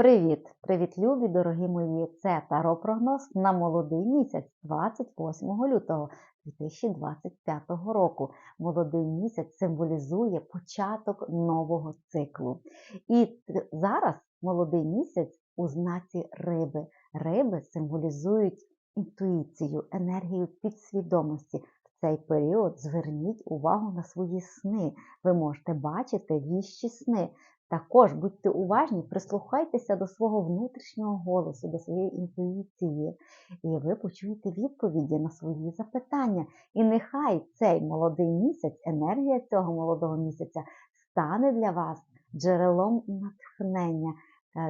Привіт! Привіт, любі, дорогі мої! Це Таро прогноз на молодий місяць 28 лютого 2025 року. Молодий місяць символізує початок нового циклу. І зараз молодий місяць у знаці риби. Риби символізують інтуїцію, енергію підсвідомості. В цей період зверніть увагу на свої сни. Ви можете бачити віщі сни. Також будьте уважні, прислухайтеся до свого внутрішнього голосу, до своєї інтуїції, і ви почуєте відповіді на свої запитання. І нехай цей молодий місяць, енергія цього молодого місяця стане для вас джерелом натхнення,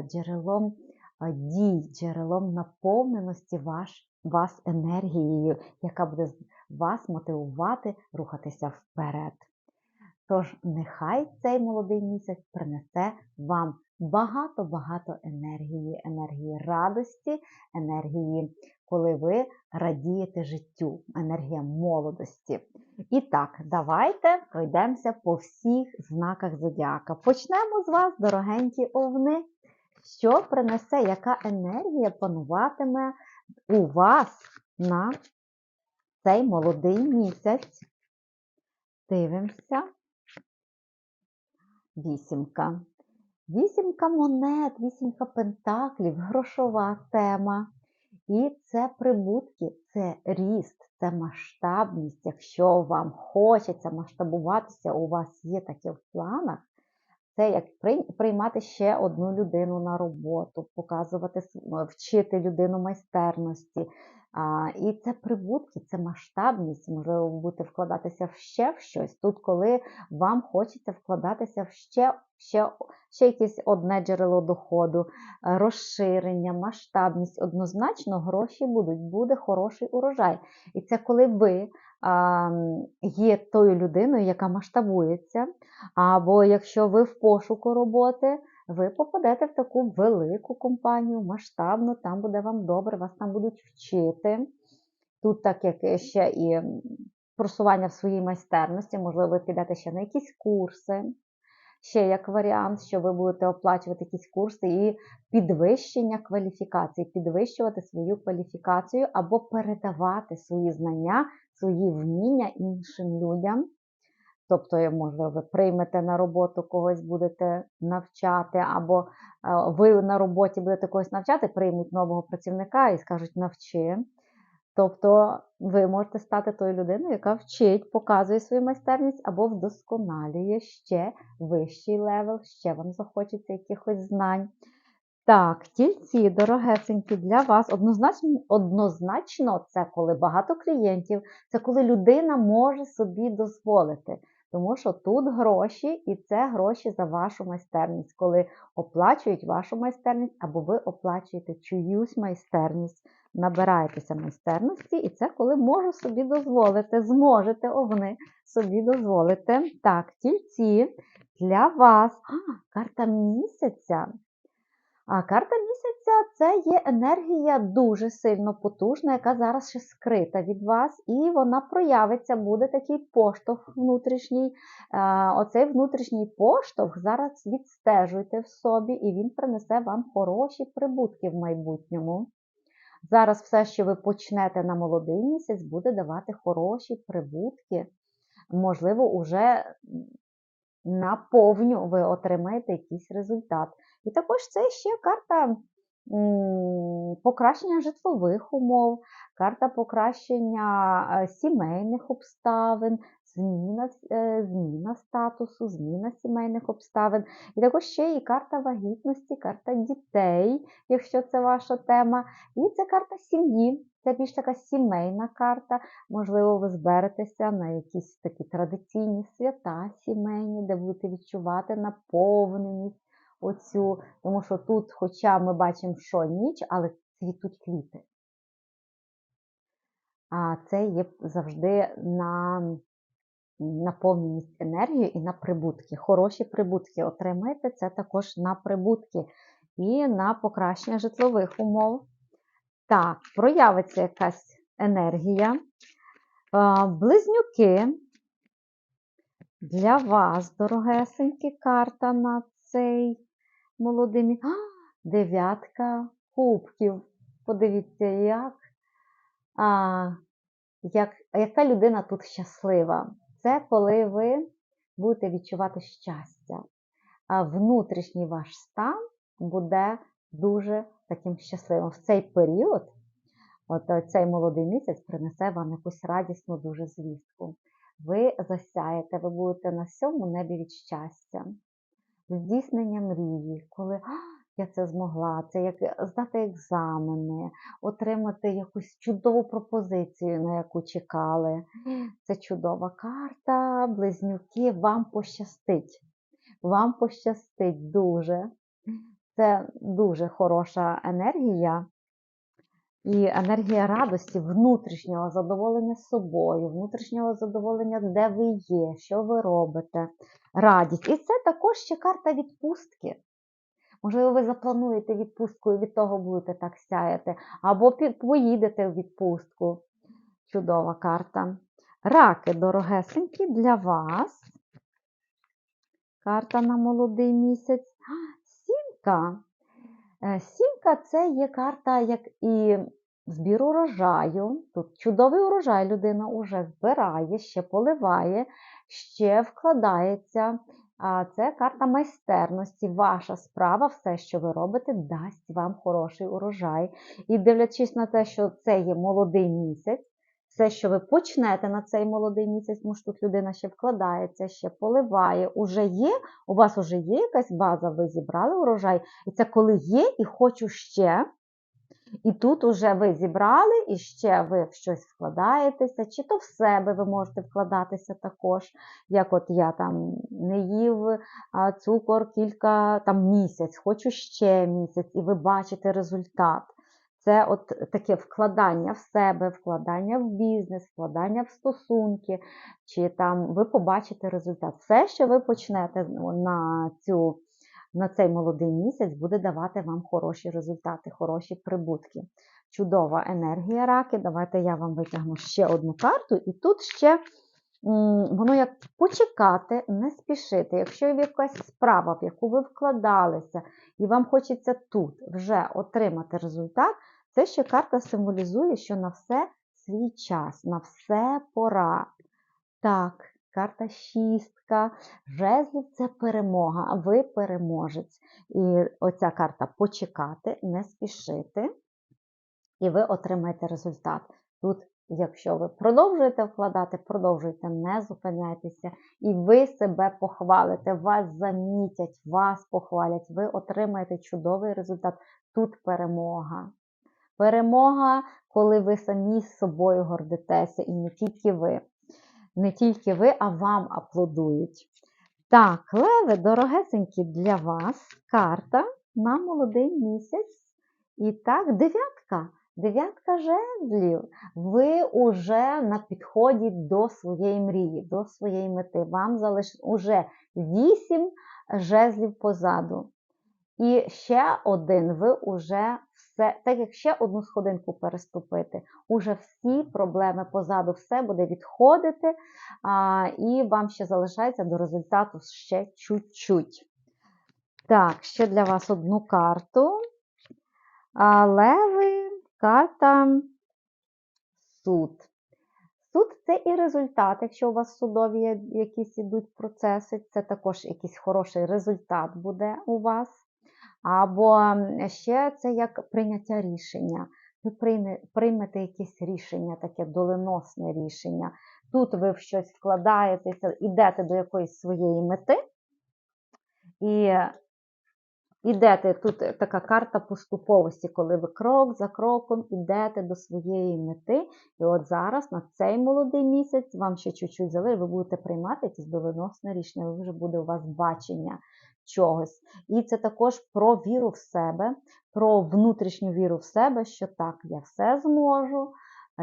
джерелом е, дій, джерелом наповненості ваш, вас енергією, яка буде вас мотивувати рухатися вперед. Тож нехай цей молодий місяць принесе вам багато-багато енергії, енергії радості, енергії, коли ви радієте життю, енергія молодості. І так, давайте пройдемося по всіх знаках зодіака. Почнемо з вас, дорогенькі овни. Що принесе, яка енергія пануватиме у вас на цей молодий місяць? Дивимося. Вісімка. Вісімка монет, вісімка пентаклів, грошова тема. І це прибутки, це ріст, це масштабність. Якщо вам хочеться масштабуватися, у вас є таке в планах, це як приймати ще одну людину на роботу, показувати, вчити людину майстерності. А, і це прибутки, це масштабність, можливо, будете вкладатися в ще в щось. Тут, коли вам хочеться вкладатися в ще, ще, ще якесь одне джерело доходу, розширення, масштабність, однозначно гроші будуть, буде хороший урожай. І це коли ви є тою людиною, яка масштабується, або якщо ви в пошуку роботи, ви попадете в таку велику компанію, масштабну, там буде вам добре, вас там будуть вчити. Тут, так як ще і просування в своїй майстерності, можливо, ви підете ще на якісь курси. Ще як варіант, що ви будете оплачувати якісь курси і підвищення кваліфікації, підвищувати свою кваліфікацію або передавати свої знання, свої вміння іншим людям. Тобто, можливо, ви приймете на роботу когось будете навчати, або е, ви на роботі будете когось навчати, приймуть нового працівника і скажуть навчи. Тобто ви можете стати тою людиною, яка вчить, показує свою майстерність або вдосконалює ще вищий левел, ще вам захочеться якихось знань. Так, тільці, дорогесенькі, для вас однозначно, однозначно це коли багато клієнтів, це коли людина може собі дозволити. Тому що тут гроші, і це гроші за вашу майстерність, коли оплачують вашу майстерність, або ви оплачуєте чиюсь майстерність, набираєтеся майстерності, і це коли можу собі дозволити, зможете овни собі дозволити. Так, тільці для вас. А, карта місяця. А карта місяця це є енергія дуже сильно потужна, яка зараз ще скрита від вас, і вона проявиться, буде такий поштовх внутрішній. Оцей внутрішній поштовх зараз відстежуйте в собі, і він принесе вам хороші прибутки в майбутньому. Зараз все, що ви почнете на молодий місяць, буде давати хороші прибутки. Можливо, уже наповню ви отримаєте якийсь результат. І також це ще карта покращення житлових умов, карта покращення е, сімейних обставин, зміна, е, зміна статусу, зміна сімейних обставин. І також ще і карта вагітності, карта дітей, якщо це ваша тема. І це карта сім'ї. Це більш така сімейна карта. Можливо, ви зберетеся на якісь такі традиційні свята сімейні, де будете відчувати наповненість оцю. Тому що тут, хоча ми бачимо, що ніч, але цвітуть квіти. А це є завжди на наповненість енергією і на прибутки. Хороші прибутки отримаєте це також на прибутки і на покращення житлових умов. Так, проявиться якась енергія. Близнюки. Для вас, дорогесенькі, карта на цей молодий. А, дев'ятка кубків. Подивіться, як, а, як, яка людина тут щаслива. Це коли ви будете відчувати щастя, а внутрішній ваш стан буде дуже таким щасливим. В цей період, от цей молодий місяць принесе вам якусь радісну дуже звістку. Ви засяєте, ви будете на сьому небі від щастя, здійснення мрії, коли «А, я це змогла, це як здати екзамени, отримати якусь чудову пропозицію, на яку чекали. Це чудова карта, близнюки, вам пощастить. Вам пощастить дуже. Це дуже хороша енергія. І енергія радості, внутрішнього задоволення собою, внутрішнього задоволення, де ви є, що ви робите, радість. І це також ще карта відпустки. Можливо, ви заплануєте відпустку і від того будете так сяяти, або поїдете в відпустку. Чудова карта. Раки, дорогесенькі, для вас. Карта на молодий місяць. Сімка. Е, сімка це є карта, як і збір урожаю. Тут чудовий урожай людина вже збирає, ще поливає, ще вкладається. Це карта майстерності. Ваша справа, все, що ви робите, дасть вам хороший урожай. І дивлячись на те, що це є молодий місяць, все, що ви почнете на цей молодий місяць, тому що тут людина ще вкладається, ще поливає, уже є, у вас вже є якась база, ви зібрали урожай. І це коли є, і хочу ще. І тут уже ви зібрали, і ще ви в щось вкладаєтеся, чи то в себе ви можете вкладатися також. Як от я там не їв цукор кілька там місяць, хочу ще місяць, і ви бачите результат. Це от таке вкладання в себе, вкладання в бізнес, вкладання в стосунки, чи там ви побачите результат. Все, що ви почнете на цю, на цей молодий місяць, буде давати вам хороші результати, хороші прибутки. Чудова енергія раки. Давайте я вам витягну ще одну карту, і тут ще воно як почекати, не спішити. Якщо є якась справа, в яку ви вкладалися, і вам хочеться тут вже отримати результат, це ще карта символізує, що на все свій час, на все пора. Так, карта шістка, жезлів це перемога, ви переможець. І оця карта почекати, не спішити, і ви отримаєте результат. Тут Якщо ви продовжуєте вкладати, продовжуйте, не зупиняйтеся, і ви себе похвалите, вас замітять, вас похвалять, ви отримаєте чудовий результат. Тут перемога. Перемога, коли ви самі з собою гордитеся, і не тільки ви. Не тільки ви, а вам аплодують. Так, леви, дорогесенькі, для вас карта на молодий місяць. І так, дев'ятка. Дев'ятка жезлів. Ви уже на підході до своєї мрії, до своєї мети. Вам залишилось уже вісім жезлів позаду. І ще один, ви вже все, так як ще одну сходинку переступити, уже всі проблеми позаду, все буде відходити, а, і вам ще залишається до результату ще чуть-чуть. Так, ще для вас одну карту. А, Леви Карта суд. Суд це і результат, якщо у вас судові якісь ідуть процеси, це також якийсь хороший результат буде у вас. Або ще це як прийняття рішення. Ви приймете якесь рішення, таке доленосне рішення. Тут ви в щось вкладаєтеся, йдете до якоїсь своєї мети. І Ідете, тут така карта поступовості, коли ви крок за кроком ідете до своєї мети. І от зараз, на цей молодий місяць, вам ще чуть-чуть залишить, ви будете приймати якісь доленосне рішення, ви вже буде у вас бачення чогось. І це також про віру в себе, про внутрішню віру в себе, що так, я все зможу,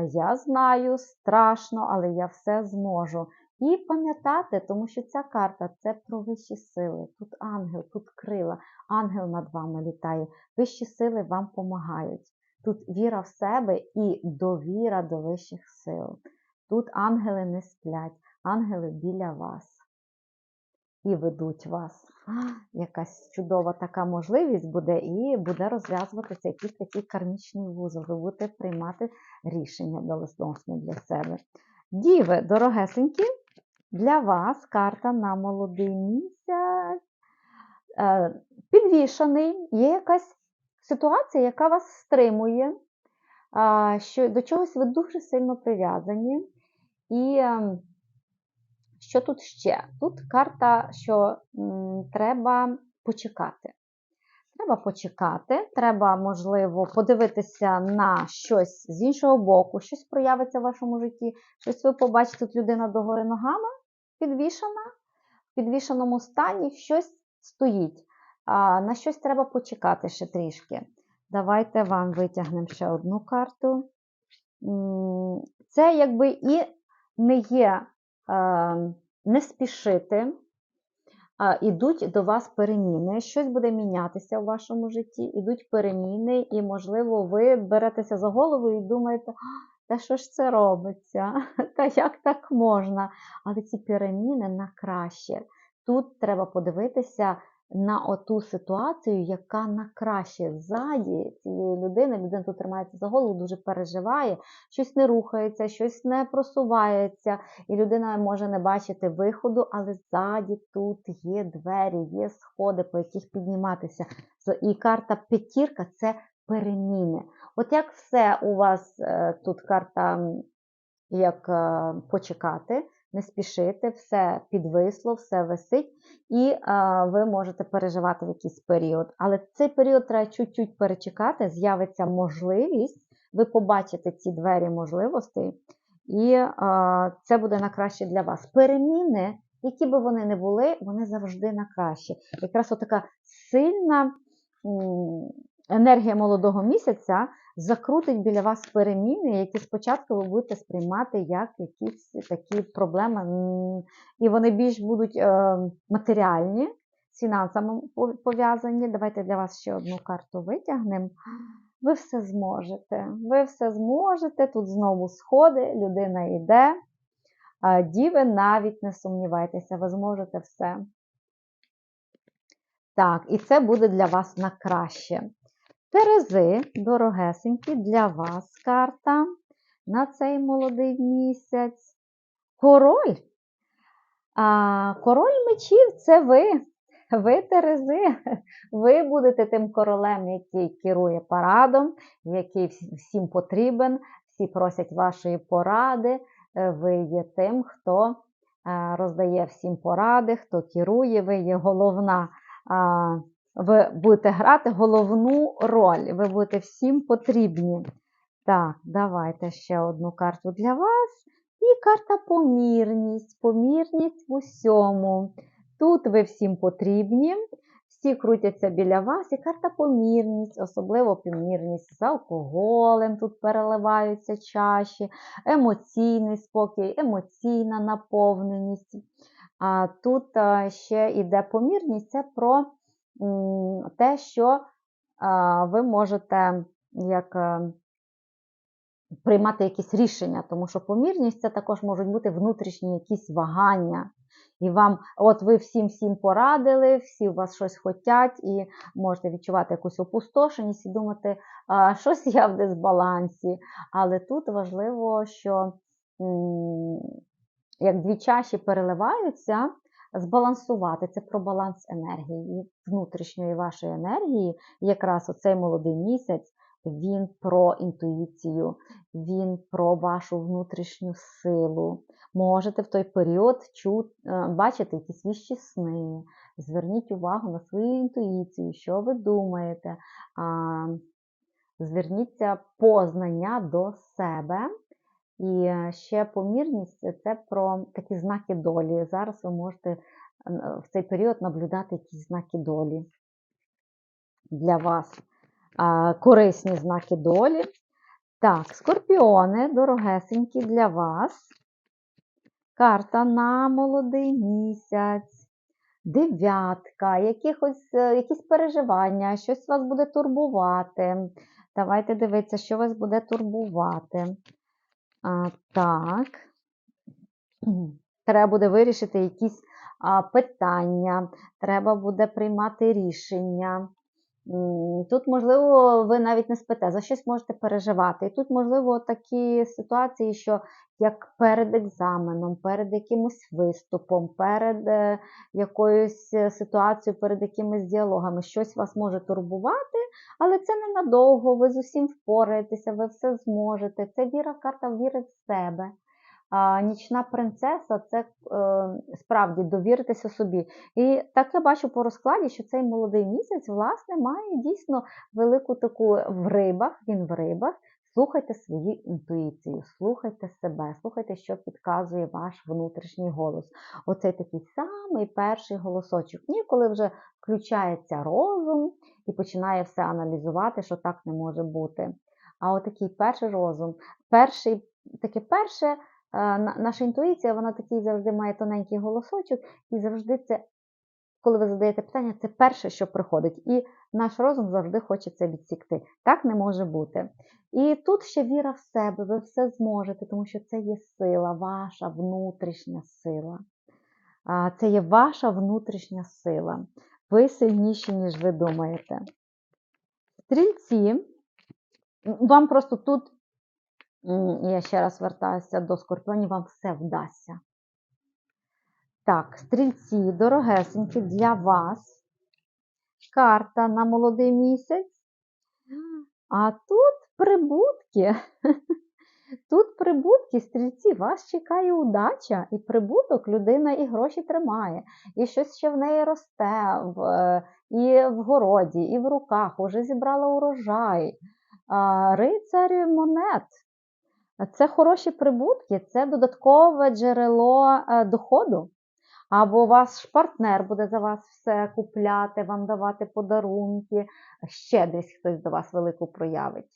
я знаю, страшно, але я все зможу. І пам'ятати, тому що ця карта це про вищі сили. Тут ангел, тут крила, ангел над вами літає. Вищі сили вам допомагають. Тут віра в себе і довіра до вищих сил. Тут ангели не сплять, ангели біля вас. І ведуть вас. Якась чудова така можливість буде, і буде розв'язуватися якийсь такий кармічний вузол. Ви будете приймати рішення доленосне для себе. Діви, дорогесенькі, для вас карта на молодий місяць. Е, Підвішаний, є якась ситуація, яка вас стримує, що до чогось ви дуже сильно прив'язані. І ем, що тут ще? Тут карта, що треба почекати. Треба почекати, треба, можливо, подивитися на щось з іншого боку, щось проявиться в вашому житті, щось ви побачите, тут людина догори ногами підвішана, в підвішеному стані щось стоїть. А, на щось треба почекати ще трішки. Давайте вам витягнемо ще одну карту. Це якби і не є не спішити, а ідуть до вас переміни. Щось буде мінятися в вашому житті, ідуть переміни, і, можливо, ви беретеся за голову і думаєте, та що ж це робиться? Та як так можна? Але ці переміни на краще. Тут треба подивитися на оту ситуацію, яка на краще ззаді цієї людини. Людина тут тримається за голову, дуже переживає, щось не рухається, щось не просувається, і людина може не бачити виходу, але ззаді тут є двері, є сходи, по яких підніматися. І карта п'ятірка це переміни. От як все у вас е, тут карта як е, почекати, не спішити, все підвисло, все висить, і е, ви можете переживати в якийсь період. Але цей період треба чуть-чуть перечекати, з'явиться можливість, ви побачите ці двері можливостей, і е, це буде на краще для вас. Переміни, які би вони не були, вони завжди на краще. Якраз отака сильна енергія молодого місяця закрутить біля вас переміни, які спочатку ви будете сприймати як якісь такі проблеми, і вони більш будуть е, матеріальні, з фінансами пов'язані. Давайте для вас ще одну карту витягнемо. Ви все зможете. Ви все зможете. Тут знову сходи, людина йде. Діви, навіть не сумнівайтеся, ви зможете все. Так, і це буде для вас на краще. Терези, дорогесенькі, для вас карта на цей молодий місяць. Король. А, король мечів це ви. Ви Терези. Ви будете тим королем, який керує парадом, який всім потрібен, всі просять вашої поради. Е, Ви є тим, хто е, роздає всім поради, хто керує, ви є головна. Ви будете грати головну роль, ви будете всім потрібні. Так, давайте ще одну карту для вас. І карта помірність. Помірність в усьому. Тут ви всім потрібні, всі крутяться біля вас, і карта помірність, особливо помірність з алкоголем, тут переливаються чаші, емоційний спокій, емоційна наповненість. А тут ще йде помірність, це про те, що ви можете як. е, Приймати якісь рішення, тому що помірність це також можуть бути внутрішні якісь вагання. І вам, от ви всім всім порадили, всі у вас щось хочуть, і можете відчувати якусь опустошеність і думати, а, щось я в дисбалансі. Але тут важливо, що як дві чаші переливаються, збалансувати це про баланс енергії, внутрішньої вашої енергії, якраз оцей молодий місяць. Він про інтуїцію, він про вашу внутрішню силу. Можете в той період чути, бачити якісь віщі сни. Зверніть увагу на свою інтуїцію, що ви думаєте. Зверніться познання до себе. І е, ще помірність це про такі знаки долі. Зараз ви можете е, в цей період наблюдати якісь знаки долі для вас. Корисні знаки долі. Так, скорпіони, дорогесенькі для вас. Карта на молодий місяць. Дев'ятка, якихось, е, якісь переживання, щось вас буде турбувати. Давайте дивитися, що вас буде турбувати. А, так. Треба буде вирішити якісь а, питання, треба буде приймати рішення. Тут, можливо, ви навіть не спите, за щось можете переживати. І тут, можливо, такі ситуації, що як перед екзаменом, перед якимось виступом, перед е, якоюсь е, ситуацією, перед якимись діалогами, щось вас може турбувати, але це ненадовго, ви з усім впораєтеся, ви все зможете. Це віра, карта віри в себе. Нічна принцеса це е, справді довіритися собі. І так я бачу по розкладі, що цей молодий місяць, власне, має дійсно велику таку в рибах, він в рибах. Слухайте свою інтуїцію, слухайте себе, слухайте, що підказує ваш внутрішній голос. Оцей такий самий перший голосочок. Ні, коли вже включається розум і починає все аналізувати, що так не може бути. А отакий перший розум, перший, таке перше, наша інтуїція, вона такий завжди має тоненький голосочок, і завжди це, коли ви задаєте питання, це перше, що приходить. І наш розум завжди хоче це відсікти. Так не може бути. І тут ще віра в себе, ви все зможете, тому що це є сила, ваша внутрішня сила. Це є ваша внутрішня сила. Ви сильніші, ніж ви думаєте. Стрільці, вам просто тут, я ще раз вертаюся до скорпіонів, вам все вдасться. Так, стрільці, дорогесенькі, для вас карта на молодий місяць. А тут прибутки. Тут прибутки, стрільці, вас чекає удача і прибуток людина і гроші тримає. І щось ще в неї росте і в городі, і в руках, уже зібрала урожай. А, Рицар монет. Це хороші прибутки, це додаткове джерело е, доходу. Або ваш партнер буде за вас все купляти, вам давати подарунки, щедрість хтось до вас велику проявить.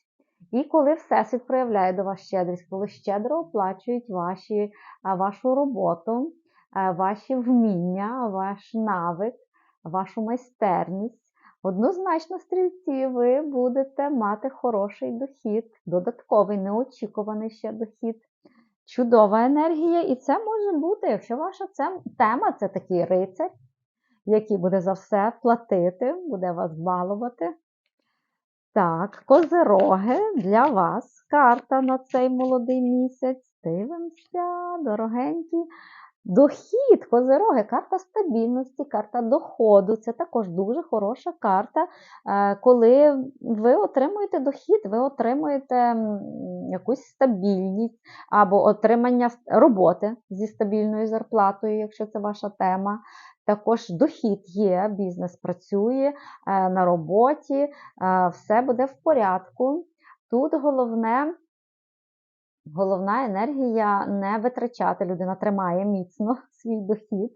І коли Всесвіт проявляє до вас щедрість, коли щедро оплачують ваші, вашу роботу, ваші вміння, ваш навик, вашу майстерність, однозначно, стрільці, ви будете мати хороший дохід, додатковий, неочікуваний ще дохід. Чудова енергія, і це може бути, якщо ваша тема це такий рицар, який буде за все платити, буде вас балувати. Так, козероги для вас. Карта на цей молодий місяць. Дивимося, дорогенькі. Дохід, козероги, карта стабільності, карта доходу. Це також дуже хороша карта, е, коли ви отримуєте дохід, ви отримуєте якусь стабільність або отримання роботи зі стабільною зарплатою, якщо це ваша тема. Також дохід є, бізнес працює е, на роботі, е, все буде в порядку. Тут головне Головна енергія не витрачати. Людина тримає міцно свій дохід,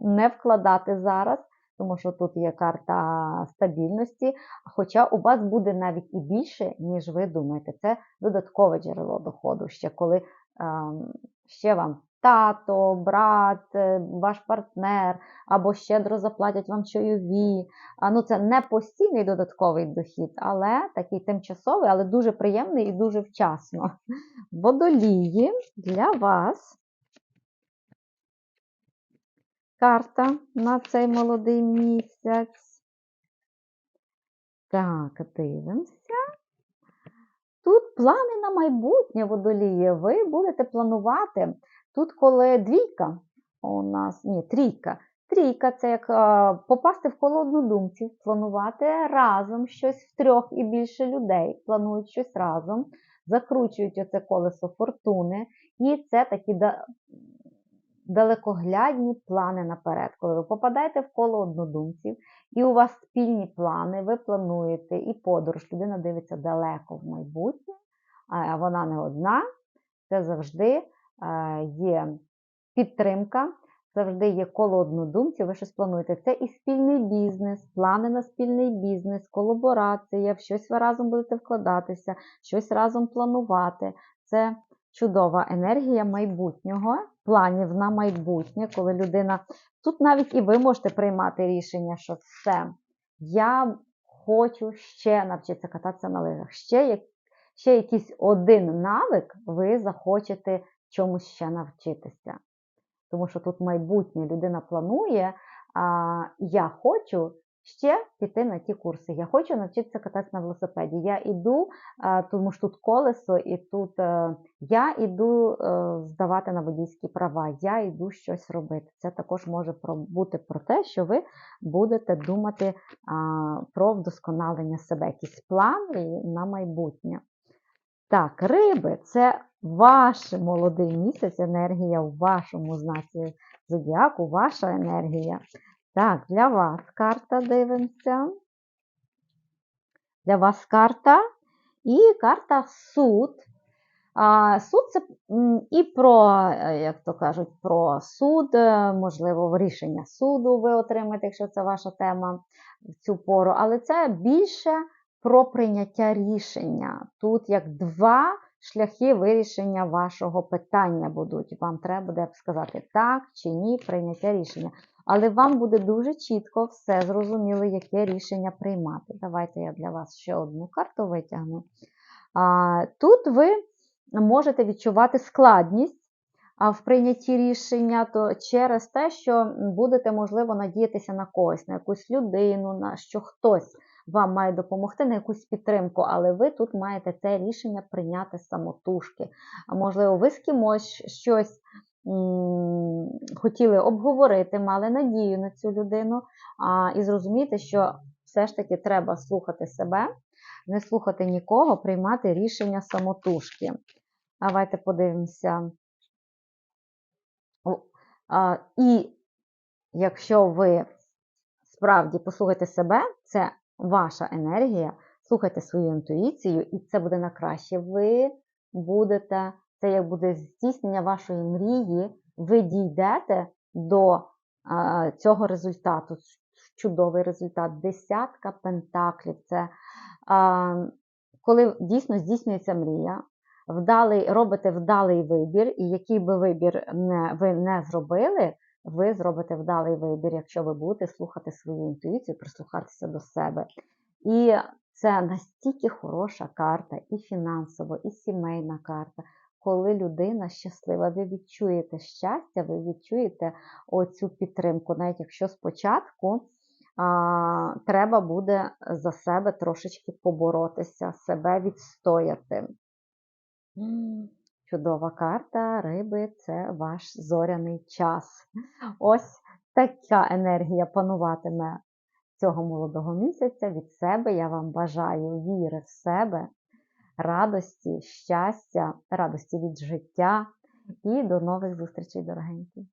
не вкладати зараз, тому що тут є карта стабільності. Хоча у вас буде навіть і більше, ніж ви думаєте. Це додаткове джерело доходу. Ще коли ем, ще вам тато, брат, е, ваш партнер або щедро заплатять вам чайові. Ну, це не постійний додатковий дохід, але такий тимчасовий, але дуже приємний і дуже вчасно. Водолії для вас. Карта на цей молодий місяць. Так, дивимося. Тут плани на майбутнє водолії. Ви будете планувати. Тут, коли двійка, у нас, ні, трійка. Трійка це як е, попасти в коло однодумців, планувати разом щось в трьох і більше людей, планують щось разом, закручують оце колесо фортуни. І це такі да- далекоглядні плани наперед. Коли ви попадаєте в коло однодумців, і у вас спільні плани, ви плануєте і подорож, людина дивиться далеко в майбутнє, а вона не одна, це завжди є підтримка, завжди є коло однодумців, ви щось плануєте. Це і спільний бізнес, плани на спільний бізнес, колаборація, в щось ви разом будете вкладатися, щось разом планувати. Це чудова енергія майбутнього, планів на майбутнє, коли людина. Тут навіть і ви можете приймати рішення, що все, я хочу ще навчитися кататися на лижах. Ще, ще якийсь один навик ви захочете чомусь ще навчитися. тому що тут майбутнє людина планує. А, я хочу ще піти на ті курси. Я хочу навчитися кататися на велосипеді. Я іду, а, тому що тут колесо, і тут е, я іду е, здавати на водійські права, я йду щось робити. Це також може бути про те, що ви будете думати про вдосконалення себе, якісь плани на майбутнє. Так, риби це ваш молодий місяць, енергія у вашому знаці зодіаку, ваша енергія. Так, для вас карта дивимося. Для вас карта і карта суд. А, суд це і про, е, як то кажуть, про суд, е, можливо, рішення суду ви отримаєте, якщо це ваша тема в цю пору, але це більше про прийняття рішення. Тут як два шляхи вирішення вашого питання будуть. Вам треба буде сказати так чи ні, прийняття рішення. Але вам буде дуже чітко все зрозуміло, яке рішення приймати. Давайте я для вас ще одну карту витягну. Тут ви можете відчувати складність в прийнятті рішення, то через те, що будете, можливо, надіятися на когось, на якусь людину, на що хтось вам має допомогти, на якусь підтримку, але ви тут маєте це рішення прийняти самотужки. Можливо, ви з кимось щось хотіли обговорити, мали надію на цю людину, а, і зрозуміти, що все ж таки треба слухати себе, не слухати нікого, приймати рішення самотужки. Давайте подивимося. А, І якщо ви справді послухаєте себе, це ваша енергія, слухайте свою інтуїцію, і це буде на краще. Ви будете, це як буде здійснення вашої мрії, ви дійдете до а, цього результату. Чудовий результат. Десятка пентаклів. Це а, коли дійсно здійснюється мрія, вдалий, робите вдалий вибір, і який би вибір не, ви не зробили, ви зробите вдалий вибір, якщо ви будете слухати свою інтуїцію, прислухатися до себе. І це настільки хороша карта, і фінансова, і сімейна карта. Коли людина щаслива, ви відчуєте щастя, ви відчуєте оцю підтримку, навіть якщо спочатку а, треба буде за себе трошечки поборотися, себе відстояти. Чудова карта, риби це ваш зоряний час. Ось така енергія пануватиме цього молодого місяця. Від себе я вам бажаю віри в себе, радості, щастя, радості від життя і до нових зустрічей, дорогенькі!